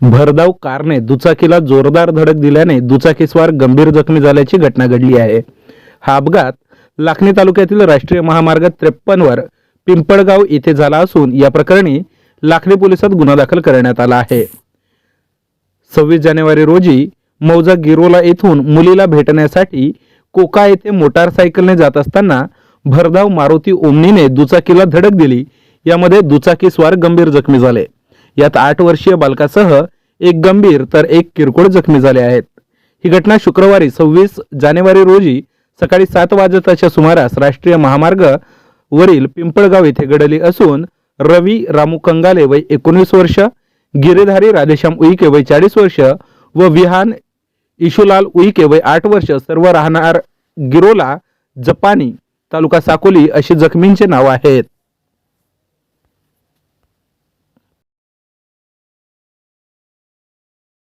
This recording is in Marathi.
भरधाव कारने दुचाकीला जोरदार धडक दिल्याने दुचाकीस्वार गंभीर जखमी झाल्याची घटना घडली आहे. हा अपघात लाखणी तालुक्यातील राष्ट्रीय महामार्ग त्रेपन्नवर पिंपळगाव येथे झाला असून या प्रकरणी लाखणी पोलिसात गुन्हा दाखल करण्यात आला आहे. सव्वीस जानेवारी रोजी मौजा गिरोला येथून मुलीला भेटण्यासाठी कोका येथे मोटारसायकलने जात असताना भरधाव मारुती ओमनीने दुचाकीला धडक दिली. यामध्ये दुचाकीस्वार गंभीर जखमी झाले. यात आठ वर्षीय बालकासह एक गंभीर तर एक किरकोळ जखमी झाले आहेत. ही घटना शुक्रवारी सव्वीस जानेवारी रोजी सकाळी सात वाजताच्या सुमारास राष्ट्रीय महामार्ग वरील पिंपळगाव येथे घडली असून रवी रामू कंगाले वय एकोणीस वर्ष गिरेधारी राधेश्याम उईके वय चाळीस वर्ष व विहान इशुलाल उईके वय आठ वर्ष. सर्व राहणार गिरोला जपानी तालुका साकोली अशी जखमींचे नाव आहेत.